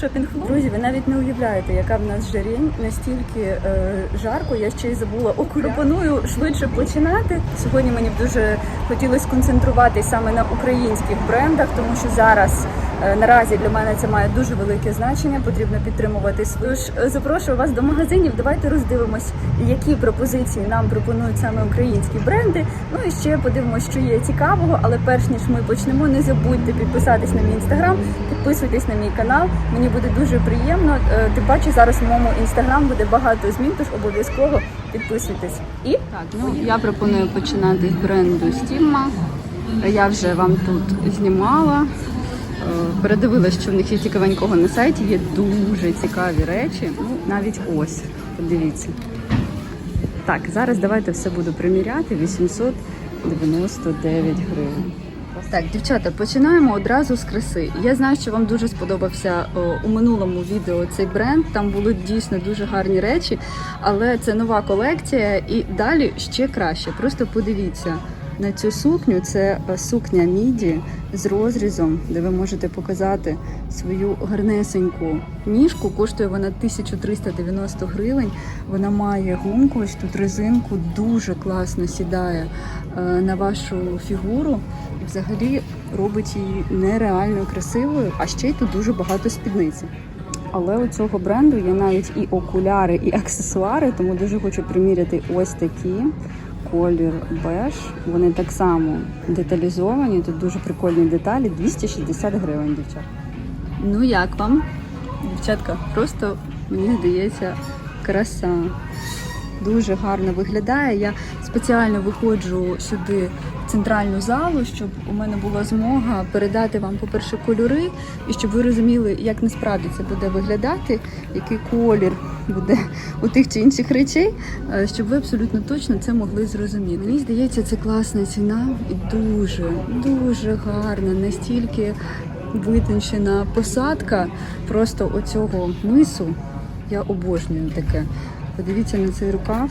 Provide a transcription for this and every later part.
Шопінг Друзі, ви навіть не уявляєте, яка в нас жарень, настільки е, жарко. Я ще й забула окуляри. Пропоную швидше починати. Сьогодні мені б дуже хотілося сконцентруватись саме на українських брендах, тому що зараз е, наразі для мене це має дуже велике значення. Потрібно підтримувати свою ж. е, Запрошую вас до магазинів. Давайте роздивимось, які пропозиції нам пропонують саме українські бренди. Ну і ще подивимось, що є цікавого. Але перш ніж ми почнемо, не забудьте підписатись на мій інстаграм, підписуйтесь на мій канал. Мені буде дуже приємно. Е, Тим паче зараз у моєму інстаграм буде багато змін, тож обов'язково підписуйтесь. І так, ну я пропоную починати з бренду Стімма. Я вже вам тут знімала. Е, Передивилась, що в них є цікавенького на сайті, є дуже цікаві речі. Ну, навіть ось, подивіться. Так, зараз давайте все буду приміряти. 899 гривень. Так, дівчата, починаємо одразу з краси. Я знаю, що вам дуже сподобався о, у минулому відео цей бренд. Там були дійсно дуже гарні речі, але це нова колекція і далі ще краще. Просто подивіться на цю сукню. Це е, сукня міді з розрізом, де ви можете показати свою гарнесеньку ніжку. Коштує вона 1390 гривень. Вона має гумку, ось тут резинку, дуже класно сідає е, на вашу фігуру. І взагалі робить її нереально красивою, а ще й тут дуже багато спідниці. Але у цього бренду є навіть і окуляри, і аксесуари, тому дуже хочу приміряти ось такі. Колір беж. Вони так само деталізовані. Тут дуже прикольні деталі. 260 гривень, дівчат. Ну як вам? Дівчатка, просто мені здається краса. Дуже гарно виглядає. Я спеціально виходжу сюди центральну залу, щоб у мене була змога передати вам, по-перше, кольори, і щоб ви розуміли, як насправді це буде виглядати, який колір буде у тих чи інших речей, е, щоб ви абсолютно точно це могли зрозуміти. Мені здається, це класна ціна і дуже, дуже гарна, настільки витончена посадка просто оцього мису. Я обожнюю таке. Подивіться на цей рукав.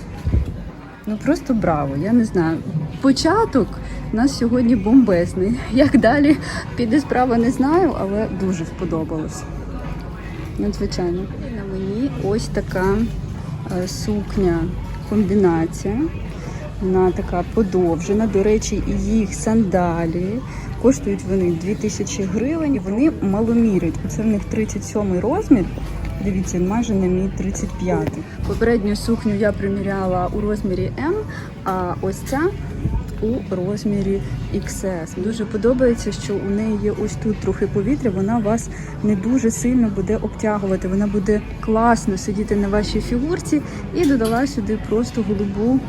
Ну просто браво! Я не знаю. Початок у нас сьогодні бомбезний. Як далі піде справа, не знаю, але дуже сподобалось. Надзвичайно. На мені ось така е, сукня комбінація. Вона така подовжена. До речі, їх сандалії. Коштують вони 2000 гривень. Вони маломірять. Це в них 37 розмір. Дивіться, він майже на мій 35. Попередню сукню я приміряла у розмірі М, а ось ця у розмірі XS. Дуже подобається, що у неї є ось тут трохи повітря. Вона вас не дуже сильно буде обтягувати. Вона буде класно сидіти на вашій фігурці і додала сюди просто голубу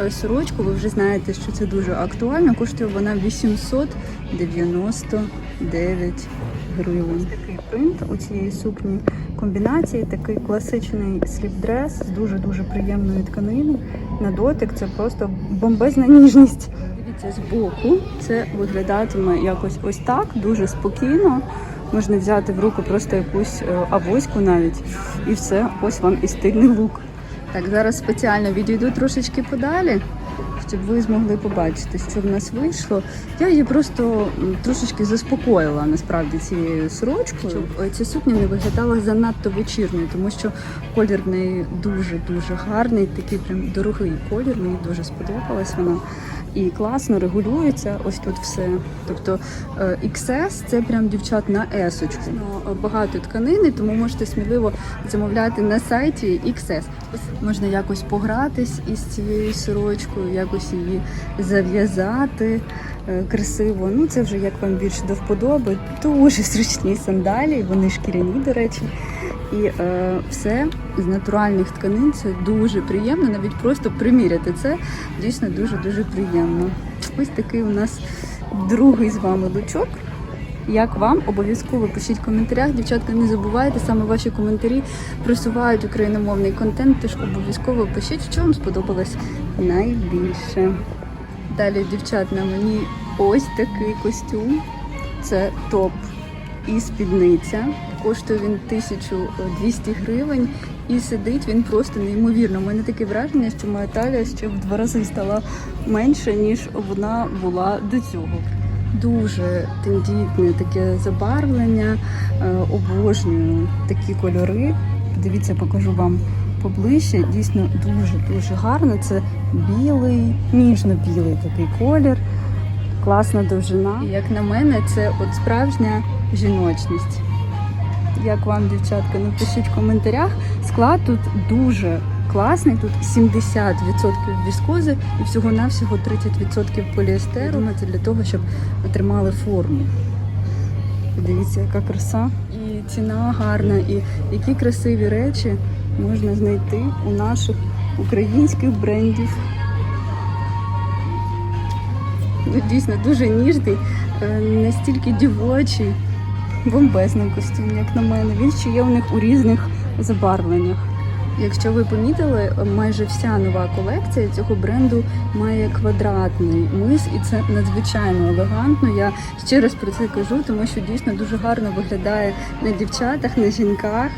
е, сорочку. Ви вже знаєте, що це дуже актуально. Коштує вона 899 гривень. Такий принт у цієї сукні комбінації, такий класичний слівдрес з дуже дуже приємної тканини. На дотик це просто бомбезна ніжність. Дивіться з боку, це виглядатиме якось ось так, дуже спокійно. Можна взяти в руку просто якусь е, авоську навіть, і все, ось вам і стильний лук. Так, зараз спеціально відійду трошечки подалі, щоб ви змогли побачити, що в нас вийшло. Я її просто трошечки заспокоїла насправді цією сорочкою, щоб ця сукня не виглядала занадто вечірньою, тому що колір в неї дуже дуже гарний, такий прям дорогий колір. Мені дуже сподобалась вона. І класно регулюється ось тут все. Тобто е, XS це прям дівчат на есочку. Ну, багато тканини, тому можете сміливо замовляти на сайті XS. Можна якось погратись із цією сорочкою, якось її зав'язати е, красиво. Ну це вже як вам більше до вподоби. Дуже зручні сандалії, вони шкіряні, до речі. І е, все з натуральних тканин це дуже приємно, навіть просто приміряти це дійсно дуже дуже приємно. Ось такий у нас другий з вами лучок. Як вам обов'язково пишіть в коментарях. Дівчатка, не забувайте, саме ваші коментарі просувають україномовний контент, тож обов'язково пишіть, що вам сподобалось найбільше. Далі, дівчат, на мені ось такий костюм. Це топ і спідниця. Коштує він 1200 гривень і сидить він просто неймовірно. У мене таке враження, що моя талія ще в два рази стала менше, ніж вона була до цього. Дуже тендітне таке забарвлення. Е, Обожнюю такі кольори. Дивіться, покажу вам поближче. Дійсно дуже дуже гарно. Це білий, ніжно-білий такий колір, класна довжина. І як на мене, це от справжня жіночність. Як вам, дівчатка, напишіть в коментарях. Склад тут дуже класний. Тут 70% віскози і всього-навсього 30% поліестеру. Думаю, Це для того, щоб отримали форму. Дивіться, яка краса. І ціна гарна, і які красиві речі можна знайти у наших українських брендів. Ну, дійсно дуже ніжний, е, настільки дівочий, бомбезний костюм, як на мене. Він ще є у них у різних забарвленнях. Якщо ви помітили, майже вся нова колекція цього бренду має квадратний мис, і це надзвичайно елегантно. Я ще раз про це кажу, тому що дійсно дуже гарно виглядає на дівчатах, на жінках.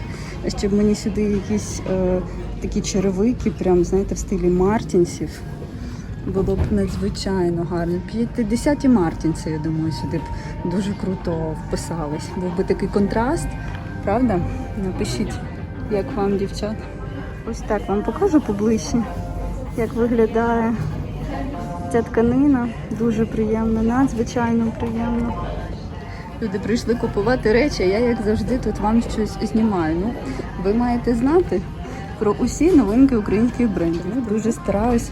Щоб мені сюди якісь е, такі черевики, прям знаєте, в стилі мартінсів. Було б надзвичайно гарно. 50-ті мартінці, я думаю, сюди б дуже круто вписались. Був би такий контраст, правда? Напишіть, як вам, дівчат. Ось так вам покажу поближче, як виглядає ця тканина. Дуже приємно, надзвичайно приємно. Люди прийшли купувати речі, я, як завжди, тут вам щось знімаю. Ну, ви маєте знати про усі новинки українських брендів. Я дуже стараюсь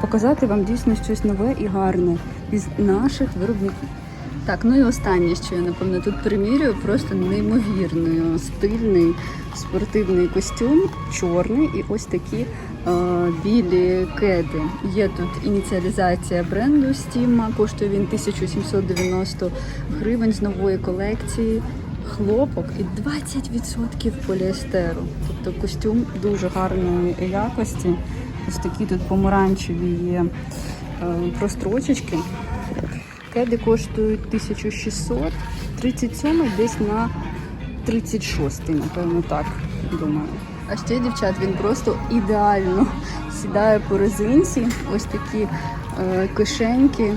показати вам дійсно щось нове і гарне із наших виробників. Так, ну і останнє, що я напевно тут примірюю, просто неймовірний стильний спортивний костюм, чорний, і ось такі е, білі кеди. Є тут ініціалізація бренду Steam, коштує він 1790 гривень з нової колекції. Хлопок і 20% поліестеру. Тобто костюм дуже гарної якості. Ось такі тут помаранчеві є е, прострочечки. Кеди коштують 1600, 37 десь на 36, напевно, так думаю. А ще, дівчат, він просто ідеально сідає по резинці. Ось такі е, кишеньки.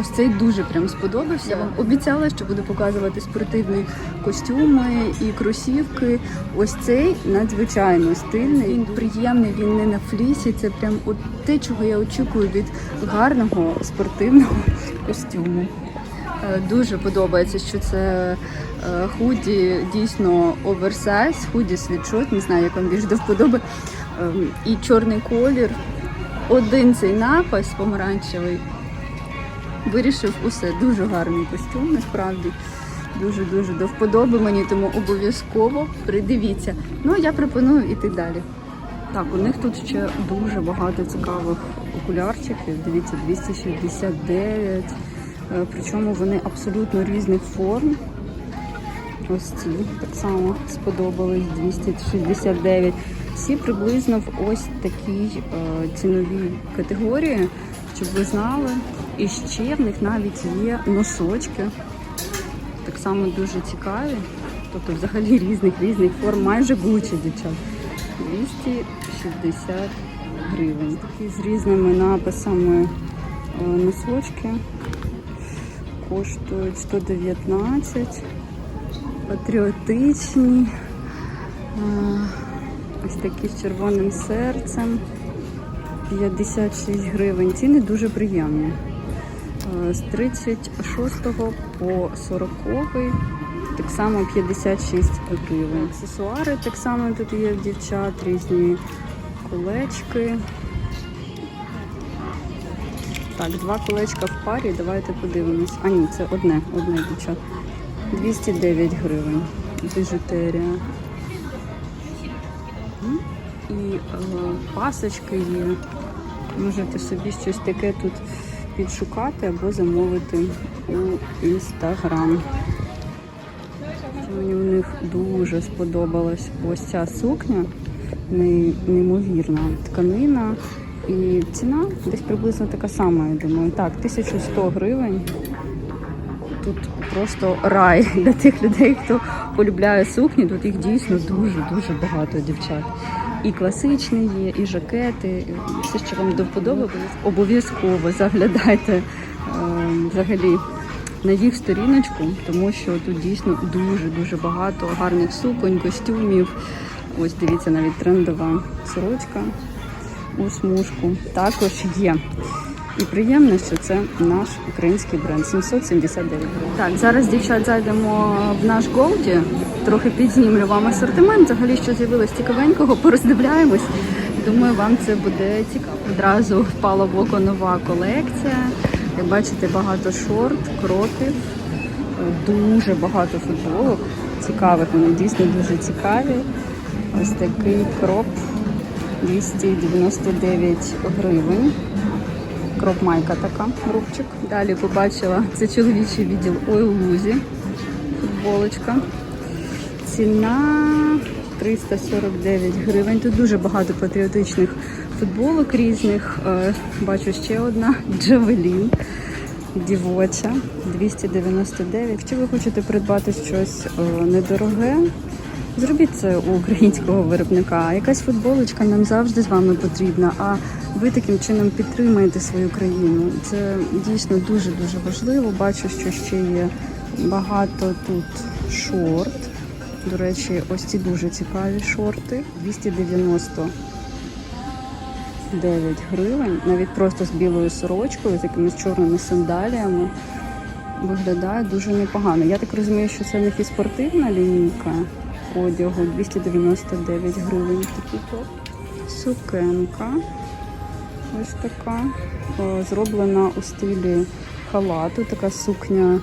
Ось цей дуже прям сподобався. Я вам обіцяла, що буду показувати спортивні костюми і кросівки. Ось цей надзвичайно стильний. Він приємний, він не на флісі. Це прям от те, чого я очікую від гарного спортивного костюму. Е, Дуже подобається, що це е, худі дійсно оверсайз, худі світшот, не знаю, як вам більш до вподоби. Ем, І чорний колір. Один цей напис помаранчевий вирішив усе. Дуже гарний костюм, насправді. Дуже-дуже до вподоби мені, тому обов'язково придивіться. Ну, я пропоную йти далі. Так, у них тут ще дуже багато цікавих окулярчиків. Дивіться, 269. Е, Причому вони абсолютно різних форм. Ось ці так само сподобались 269. Всі приблизно в ось такій е, ціновій категорії, щоб ви знали. І ще в них навіть є носочки. Так само дуже цікаві. Тобто взагалі різних різних форм, майже гучі, дівчат. 260 гривень. Такі з різними написами е, носочки. Коштують 119 патріотичні. Ось такі з червоним серцем. 56 гривень. Ціни дуже приємні. А, З 36 по 40 так само 56 гривень. Аксесуари так само тут є в дівчат, різні колечки. Так, два колечка в парі, давайте подивимось. А ні, це одне, одне дівчат. 209 гривень. Біжутерія. І е, пасочки є. Можете собі щось таке тут підшукати або замовити у інстаграм. Мені у них дуже сподобалась ось ця сукня, неймовірна тканина. І ціна десь приблизно така сама, я думаю. Так, 1100 гривень. Тут просто рай для тих людей, хто полюбляє сукні. Тут їх дійсно дуже-дуже багато дівчат. І класичні є, і жакети, все, що вам до вподоби, обов'язково заглядайте ем, взагалі на їх сторіночку, тому що тут дійсно дуже-дуже багато гарних суконь, костюмів. Ось дивіться, навіть трендова сорочка у смужку також є. І приємно, що це наш український бренд 779 гривень. Так, зараз дівчат зайдемо в наш Голді. Трохи підзнімлю вам асортимент. Взагалі, що з'явилось цікавенького, пороздивляємось. Думаю, вам це буде цікаво. Одразу впала в око нова колекція. Як бачите, багато шорт, кроків, дуже багато футболок. Цікавих, вони дійсно дуже цікаві. Ось такий кроп 299 гривень. Кроп-майка така, рубчик. Далі побачила це чоловічий відділ Ой лузі. Футболочка. Ціна 349 гривень. Тут дуже багато патріотичних футболок різних. Е, Бачу ще одна Джавелін. Дівоча 299. Якщо ви хочете придбати щось е, недороге, зробіть це у українського виробника. Якась футболочка нам завжди з вами потрібна. А ви таким чином підтримаєте свою країну. Це дійсно дуже дуже важливо. Бачу, що ще є багато тут шорт. До речі, ось ці дуже цікаві шорти. 290 9 гривень, навіть просто з білою сорочкою, з якимись чорними сандаліями. Виглядає дуже непогано. Я так розумію, що це не фізспортивна лінійка одягу 299 гривень. Такий топ. Сукенка. Ось така. Зроблена у стилі халату. Така сукня,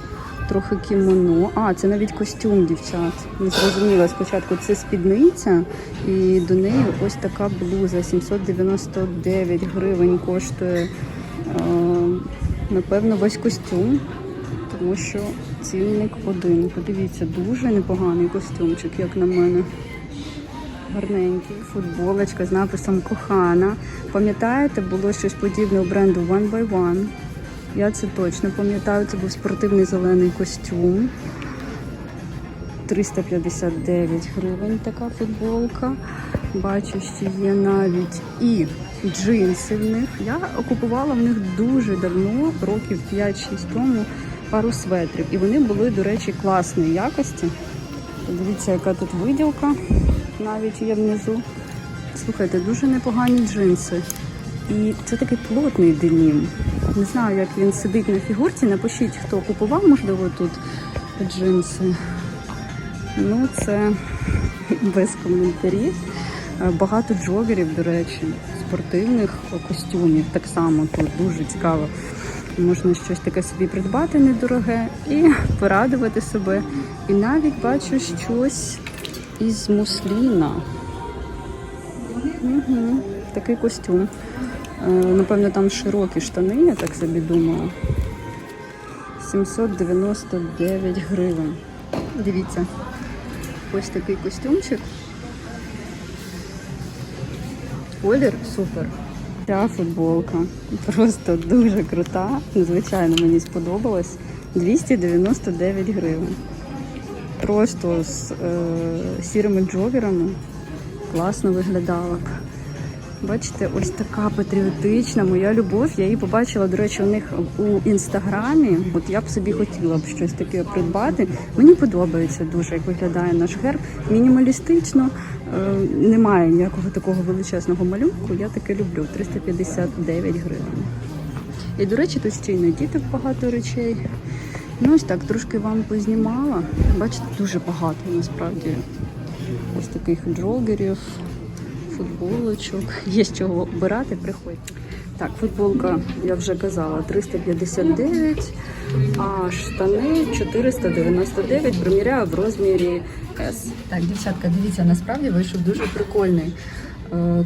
трохи кімоно. А, це навіть костюм, дівчат. Не зрозуміла спочатку. Це спідниця, і до неї ось така блуза. 799 гривень коштує. Е, напевно, весь костюм тому що цінник один. Подивіться, дуже непоганий костюмчик, як на мене. Гарненький. Футболочка з написом Кохана. Пам'ятаєте, було щось подібне у бренду One by One. Я це точно пам'ятаю. Це був спортивний зелений костюм. 359 гривень така футболка. Бачу, що є навіть і джинси в них. Я купувала в них дуже давно, років 5-6 тому, пару светрів. І вони були, до речі, класної якості. Подивіться, яка тут виділка навіть є внизу. Слухайте, дуже непогані джинси. І це такий плотний денім. Не знаю, як він сидить на фігурці. Напишіть, хто купував, можливо, тут джинси. Ну, це без коментарів. Багато джогерів, до речі, спортивних костюмів. Так само тут дуже цікаво. Можна щось таке собі придбати недороге і порадувати себе. І навіть бачу щось із мусліна. Угу, такий костюм. Е, Напевно, там широкі штани, я так собі думаю. 799 гривень. Дивіться, ось такий костюмчик. Колір супер. Ця футболка просто дуже крута. Звичайно, мені сподобалась. 299 гривень. Просто з е, сірими джогерами класно виглядала. Бачите, ось така патріотична моя любов. Я її побачила, до речі, у них у інстаграмі. От я б собі хотіла б щось таке придбати. Мені подобається дуже, як виглядає наш герб. Мінімалістично, е, немає ніякого такого величезного малюнку. Я таке люблю. 359 гривень. І, до речі, тут ще й на діток багато речей. Ну ось так, трошки вам познімала. Бачите, дуже багато насправді ось таких джогерів, футболочок. Є з чого обирати, приходьте. Так, футболка, я вже казала, 359, а штани 499, приміряю в розмірі S. Так, дівчатка, дивіться, насправді вийшов дуже прикольний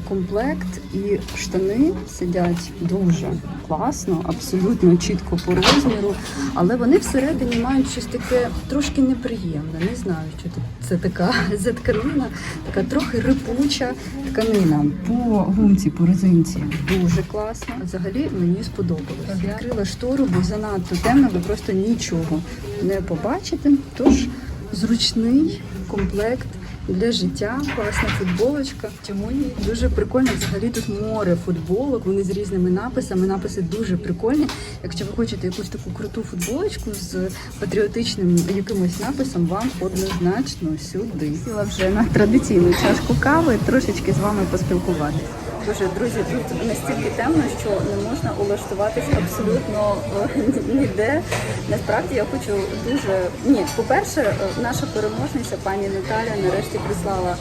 комплект, і штани сидять дуже класно, абсолютно чітко по розміру, але вони всередині мають щось таке трошки неприємне. Не знаю, що це така за тканина, така трохи рипуча тканина по гумці, по резинці. Дуже класно. Взагалі мені сподобалось. Я відкрила штору, бо занадто темно, ви просто нічого не побачите. Тож зручний комплект для життя. Класна футболочка. Тимоні дуже прикольно. Взагалі тут море футболок. Вони з різними написами. Написи дуже прикольні. Якщо ви хочете якусь таку круту футболочку з патріотичним якимось написом, вам однозначно сюди. Сіла вже на традиційну чашку кави, трошечки з вами поспілкуватися. Боже, друзі, тут настільки темно, що не можна улаштуватись абсолютно е, ніде. Насправді я хочу дуже ні. По-перше, е, наша переможниця, пані Наталя, нарешті прислала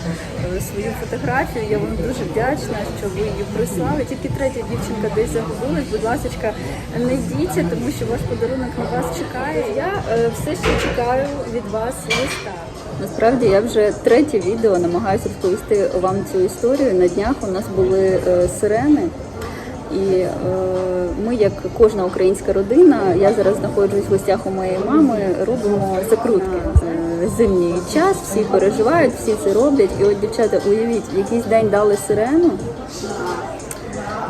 е, свою фотографію. Я вам дуже вдячна, що ви її прислали. Тільки третя дівчинка десь загубилась. Будь ласка, не йдіться, тому що ваш подарунок на вас чекає. Я все ще чекаю від вас листа. Насправді я вже третє відео намагаюся розповісти вам цю історію. На днях у нас були е, сирени, і е, ми, як кожна українська родина, я зараз знаходжусь в гостях у моєї мами, робимо закрутки. Е, Зимній час, всі переживають, всі це роблять. І от дівчата, уявіть, якийсь день дали сирену.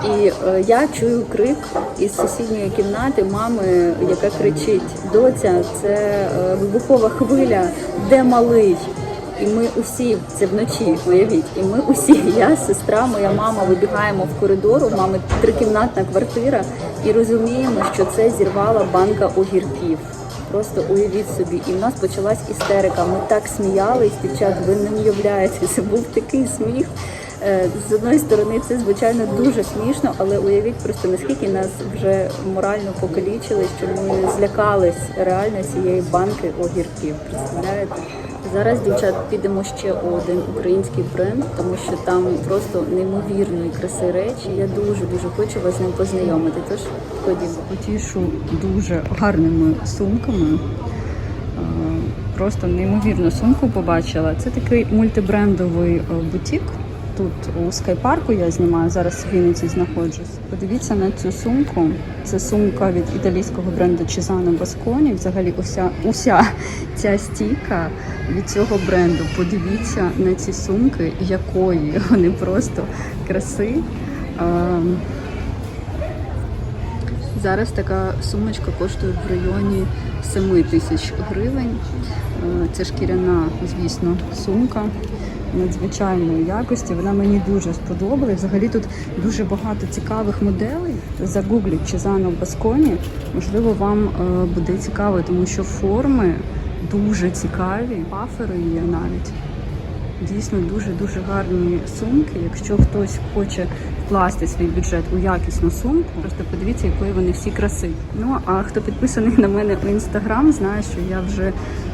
І е, я чую крик із сусідньої кімнати мами, яка кричить: Доця, це е, вибухова хвиля, де малий? І ми усі це вночі, уявіть, і ми усі, я, сестра, моя мама, вибігаємо в коридор, у мами трикімнатна квартира, і розуміємо, що це зірвала банка огірків. Просто уявіть собі, і в нас почалась істерика. Ми так сміялись, дівчат, ви не уявляєте, це був такий сміх. Е, З одної сторони, це звичайно дуже смішно, але уявіть просто наскільки нас вже морально покалічили, що ми злякались реально цієї банки огірків. Представляєте? Зараз дівчат підемо ще один український бренд, тому що там просто неймовірної краси речі. Я дуже дуже хочу вас з ним познайомити. Тож ходімо. Потішу дуже гарними сумками. Е, Просто неймовірну сумку побачила. Це такий мультибрендовий е, бутік. Тут у скайпарку я знімаю, зараз в Вінниці знаходжусь. Подивіться на цю сумку. Це сумка від італійського бренду Cesano Basconi. Взагалі, уся, уся ця стійка від цього бренду. Подивіться на ці сумки, якої вони просто краси. Зараз така сумочка коштує в районі 7 тисяч гривень. Це шкіряна, звісно, сумка надзвичайної якості. Вона мені дуже сподобалась. Взагалі тут дуже багато цікавих моделей. Загугліть Чезано Басконі. Можливо, вам е, буде цікаво, тому що форми дуже цікаві. Пафери є навіть. Дійсно дуже дуже гарні сумки. Якщо хтось хоче вкласти свій бюджет у якісну сумку, просто подивіться, якої вони всі краси. Ну а хто підписаний на мене у інстаграм, знає, що я вже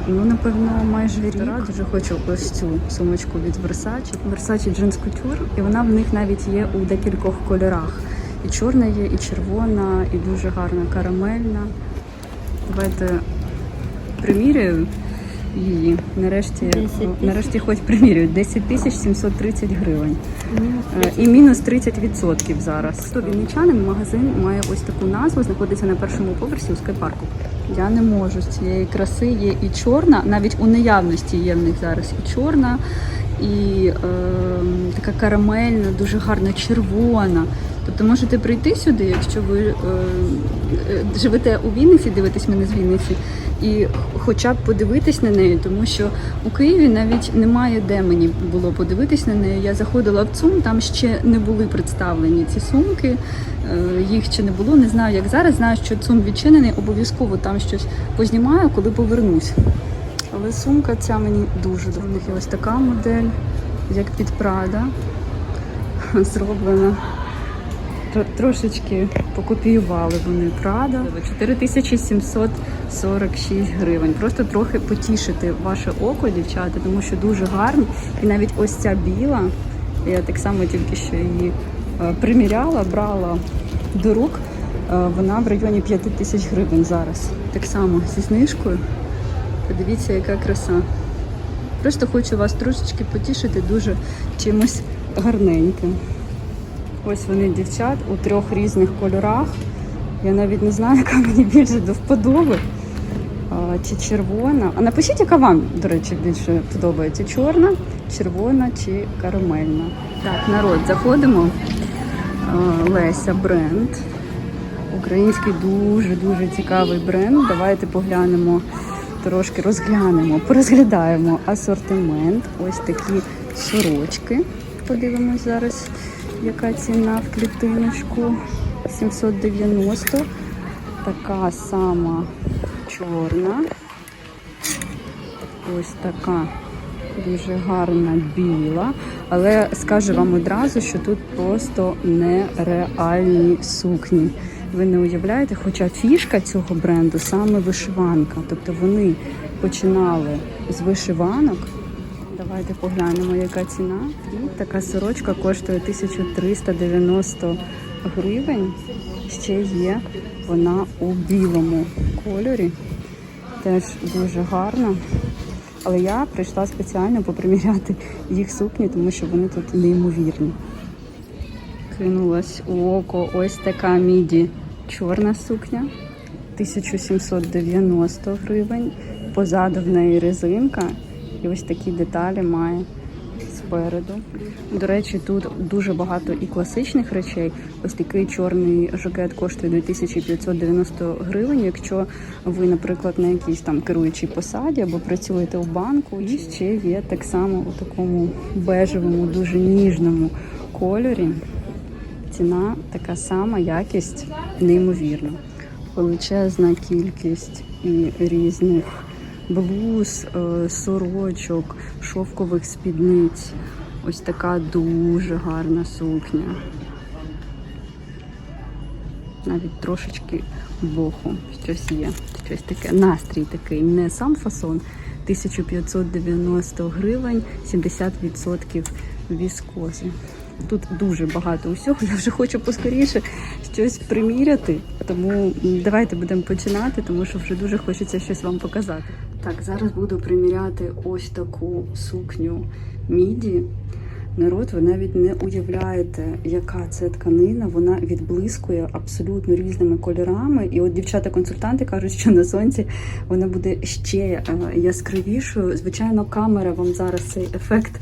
ну напевно майже рік дуже хочу ось цю сумочку від Versace. Versace Jeans Couture, і вона в них навіть є у декількох кольорах. І чорна є, і червона, і дуже гарна карамельна. Давайте приміряю її. Нарешті, нарешті хоч примірюють 10 тисяч 730 гривень. Е, І мінус 30% зараз. Хто вінничанин, магазин має ось таку назву, знаходиться на першому поверсі у скайпарку. Я не можу з цієї краси є і чорна, навіть у наявності є в них зараз і чорна, і е, така карамельна, дуже гарна, червона. Тобто можете прийти сюди, якщо ви е, е, живете у Вінниці, дивитесь мене з Вінниці, і хоча б подивитись на неї, тому що у Києві навіть немає де мені було подивитись на неї. Я заходила в ЦУМ, там ще не були представлені ці сумки, е, їх ще не було. Не знаю, як зараз. Знаю, що ЦУМ відчинений, обов'язково там щось познімаю, коли повернусь. Але сумка ця мені дуже них ось така модель, як під Прада, зроблена. Тро- Трошечки покопіювали вони Прада. 4746 гривень. Просто трохи потішити ваше око, дівчата, тому що дуже гарно. І навіть ось ця біла, я так само тільки що її е, приміряла, брала до рук. Е, Вона в районі 5 тисяч гривень зараз. Так само зі знижкою. Подивіться, яка краса. Просто хочу вас трошечки потішити дуже чимось гарненьким. Ось вони дівчат у трьох різних кольорах. Я навіть не знаю, яка мені більше до вподоби. Чи червона. А напишіть, яка вам, до речі, більше подобається: чорна, червона чи карамельна. Так, народ, заходимо. Леся бренд. Український дуже-дуже цікавий бренд. Давайте поглянемо, трошки розглянемо, порозглядаємо асортимент. Ось такі сорочки. Подивимось зараз, яка ціна в клітиночку. 790. Така сама чорна. Ось така дуже гарна біла. Але скажу вам одразу, що тут просто нереальні сукні. Ви не уявляєте, хоча фішка цього бренду саме вишиванка. Тобто вони починали з вишиванок. Давайте поглянемо, яка ціна. І така сорочка коштує 1390 гривень. Ще є вона у білому кольорі. Теж дуже гарна. Але я прийшла спеціально поприміряти їх сукні, тому що вони тут неймовірні. Кинулась у око ось така міді чорна сукня. 1790 гривень. Позаду в неї резинка. І ось такі деталі має спереду. До речі, тут дуже багато і класичних речей. Ось такий чорний жакет коштує 2590 гривень. Якщо ви, наприклад, на якійсь там керуючій посаді або працюєте в банку, і ще є так само у такому бежевому, дуже ніжному кольорі. Ціна така сама, якість неймовірна. Величезна кількість і різних блуз, е, сорочок, шовкових спідниць. Ось така дуже гарна сукня. Навіть трошечки боху щось є. Щось таке. Настрій такий. Не сам фасон. 1590 гривень, 70% віскози. Тут дуже багато усього. Я вже хочу поскоріше щось приміряти. Тому давайте будемо починати, тому що вже дуже хочеться щось вам показати. Так, зараз буду приміряти ось таку сукню міді. Народ, ви навіть не уявляєте, яка це тканина. Вона відблискує абсолютно різними кольорами. І от дівчата-консультанти кажуть, що на сонці вона буде ще е, яскравішою. Звичайно, камера вам зараз цей ефект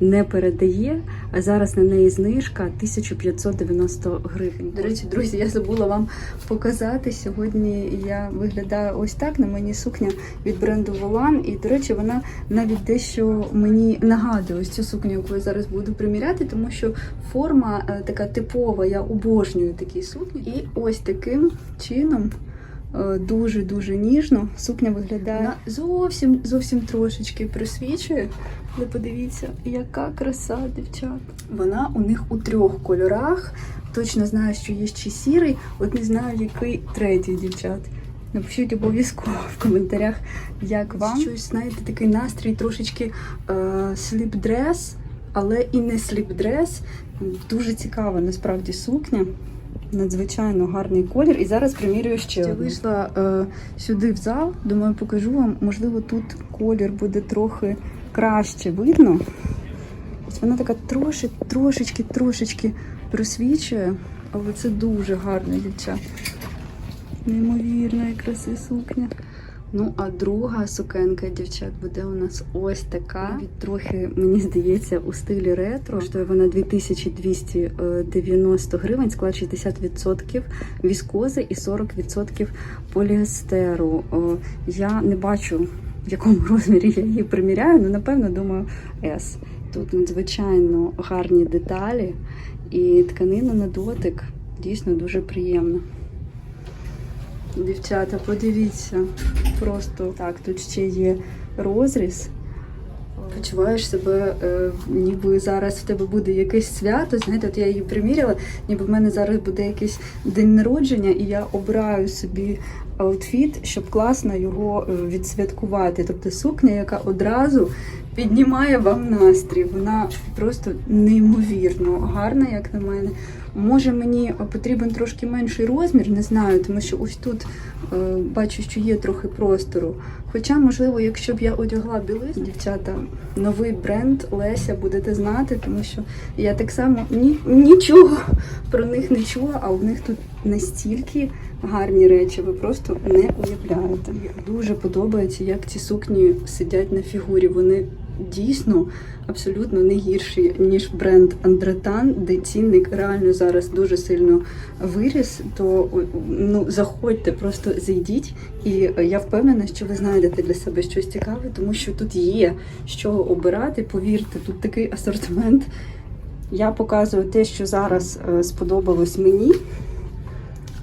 не передає. А зараз на неї знижка 1590 гривень. До речі, друзі, я забула вам показати. Сьогодні я виглядаю ось так. На мені сукня від бренду Волан. І, до речі, вона навіть дещо мені нагадує ось цю сукню, яку я зараз буду приміряти, тому що форма е, така типова. Я обожнюю такі сукні. І ось таким чином. Е, Дуже-дуже ніжно сукня виглядає. Вона зовсім зовсім трошечки просвічує. Але подивіться, яка краса, дівчат. Вона у них у трьох кольорах. Точно знаю, що є ще сірий, от не знаю, який третій, дівчат. Напишіть обов'язково в коментарях, як вам. Щось, знаєте, такий настрій трошечки е, сліп-дрес, але і не сліп-дрес. Дуже цікава насправді сукня. Надзвичайно гарний колір. І зараз примірюю ще. Я вийшла е, сюди в зал. Думаю, покажу вам. Можливо, тут колір буде трохи краще видно. Ось вона така троши, трошечки, трошечки просвічує, але це дуже гарно, дівчат. Неймовірної краси сукня. Ну, а друга сукенка, дівчат, буде у нас ось така. Трохи, мені здається, у стилі ретро. Коштує вона 2290 гривень, склад 60% віскози і 40% поліестеру. Я не бачу, в якому розмірі я її приміряю, але напевно думаю S. Тут надзвичайно гарні деталі, і тканина на дотик дійсно дуже приємна. Дівчата, подивіться, просто так, тут ще є розріз. Почуваєш себе, е, ніби зараз в тебе буде якесь свято. Знаєте, от я її приміряла, ніби в мене зараз буде якийсь день народження, і я обираю собі аутфіт, щоб класно його е, відсвяткувати. Тобто сукня, яка одразу піднімає вам настрій. Вона просто неймовірно гарна, як на мене. Може, мені потрібен трошки менший розмір, не знаю, тому що ось тут е, бачу, що є трохи простору. Хоча, можливо, якщо б я одягла білизну, дівчата, новий бренд Леся будете знати, тому що я так само ні, нічого про них не чула, а у них тут настільки гарні речі, ви просто не уявляєте. Дуже подобається, як ці сукні сидять на фігурі. Вони дійсно абсолютно не гірші, ніж бренд Андретан, де цінник реально зараз дуже сильно виріс. То ну заходьте, просто зайдіть, і я впевнена, що ви знайдете для себе щось цікаве, тому що тут є що обирати. Повірте, тут такий асортимент. Я показую те, що зараз е, сподобалось мені.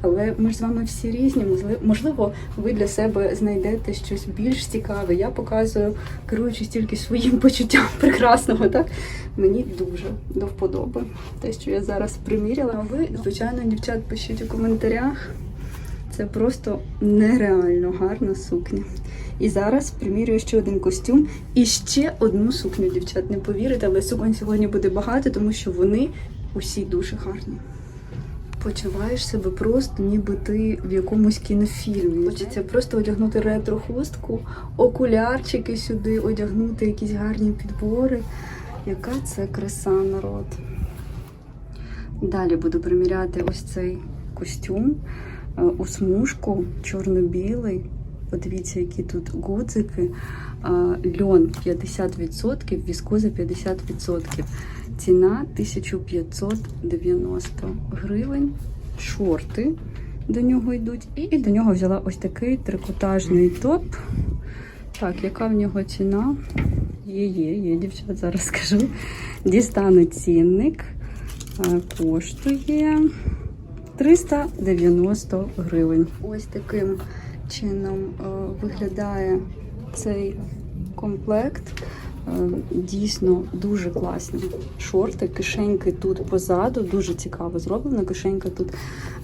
Але ми ж з вами всі різні. Можливо- ви для себе знайдете щось більш цікаве. Я показую, керуючись тільки своїм почуттям прекрасного, так мені дуже до вподоби. Те, що я зараз приміряла. А ви, звичайно, дівчат, пишіть у коментарях. Це просто нереально гарна сукня. І зараз примірюю ще один костюм і ще одну сукню, дівчат. Не повірите, але суконь сьогодні буде багато, тому що вони усі дуже гарні. Почуваєш себе просто, ніби ти в якомусь кінофільмі. Хочеться просто одягнути ретро-хустку, окулярчики сюди, одягнути якісь гарні підбори. Яка це краса, народ. Далі буду приміряти ось цей костюм е, у смужку чорно-білий. Подивіться, які тут гудзики. Льон 50%, віскоза 50%. Ціна 1590 гривень. Шорти до нього йдуть. І до нього взяла ось такий трикотажний топ. Так, яка в нього ціна? Є, є, є, дівчат, зараз скажу. Дістану цінник. Е, Коштує 390 гривень. Ось таким чином е, виглядає цей комплект. Е, Дійсно дуже класні шорти, кишеньки тут позаду, дуже цікаво зроблено. Кишенька тут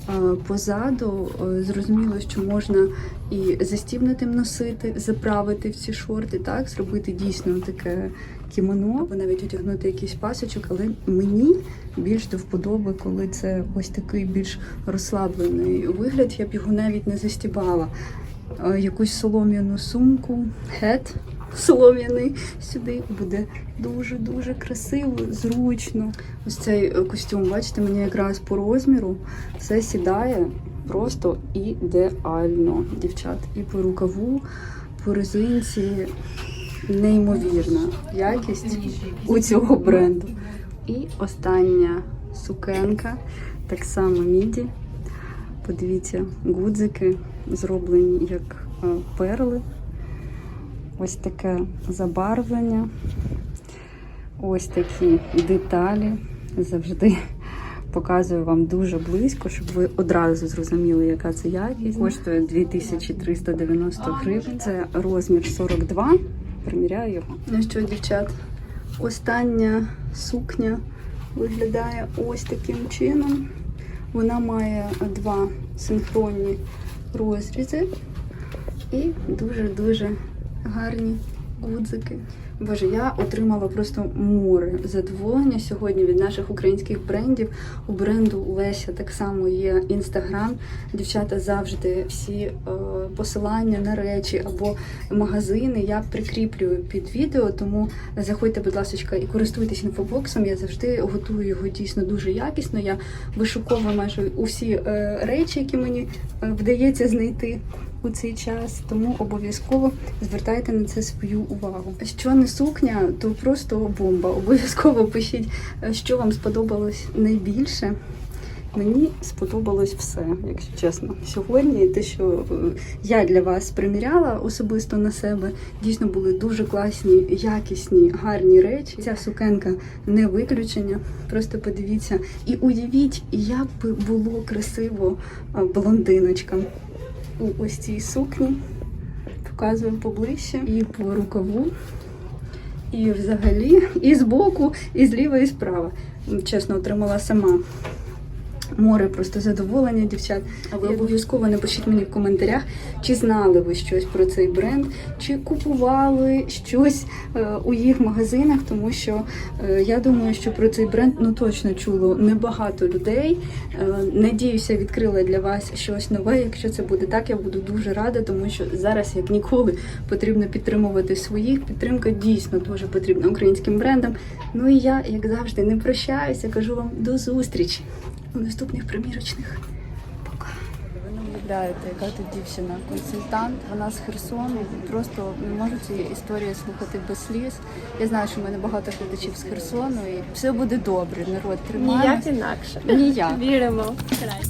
е, позаду. Е, Зрозуміло, що можна і застібнутим носити, заправити в ці шорти, так, зробити дійсно таке кімоно, або навіть одягнути якийсь пасочок, але мені більш до вподоби, коли це ось такий більш розслаблений вигляд, я б його навіть не застібала. Якусь солом'яну сумку, хет солом'яний сюди буде дуже-дуже красиво, зручно. Ось цей е, костюм, бачите, мені якраз по розміру все сідає просто ідеально, дівчат. І по рукаву, по резинці неймовірна якість у цього бренду. І остання сукенка, так само міді. Подивіться, гудзики зроблені як е, перли. Ось таке забарвлення. Ось такі деталі. Завжди показую вам дуже близько, щоб ви одразу зрозуміли, яка це якість. Коштує 2390 гривень. Це розмір 42. Приміряю його. Ну що, дівчат, остання сукня виглядає ось таким чином. Вона має два синхронні розрізи і дуже-дуже гарні гудзики. Боже, я отримала просто море задоволення сьогодні від наших українських брендів. У бренду Леся так само є інстаграм. Дівчата завжди всі е, посилання на речі або магазини я прикріплюю під відео. Тому заходьте, будь ласка, і користуйтесь інфобоксом. Я завжди готую його дійсно дуже якісно. Я вишуковую майже усі е, речі, які мені е, вдається знайти у цей час, тому обов'язково звертайте на це свою увагу. Що не сукня, то просто бомба. Обов'язково пишіть, що вам сподобалось найбільше. Мені сподобалось все, якщо чесно. Сьогодні те, що е, я для вас приміряла особисто на себе, дійсно були дуже класні, якісні, гарні речі. Ця сукенка не виключення. Просто подивіться і уявіть, як би було красиво е, блондиночкам у ось цій сукні. Показую поближче і по рукаву, і взагалі, і збоку, і зліва, і справа. Чесно, отримала сама море просто задоволення, дівчат. А ви обов'язково напишіть мені в коментарях, чи знали ви щось про цей бренд, чи купували щось е, у їх магазинах, тому що е, я думаю, що про цей бренд ну точно чуло небагато людей. Е, надіюся, відкрила для вас щось нове. Якщо це буде так, я буду дуже рада, тому що зараз, як ніколи, потрібно підтримувати своїх. Підтримка дійсно дуже потрібна українським брендам. Ну і я, як завжди, не прощаюся. Кажу вам до зустрічі у наступних примірочних. Пока. Ви не уявляєте, яка тут дівчина консультант. Вона з Херсону. Просто не можу ці історії слухати без сліз. Я знаю, що в мене багато глядачів з Херсону, і все буде добре. Народ тримає. Ніяк інакше. Ніяк. Віримо. Край.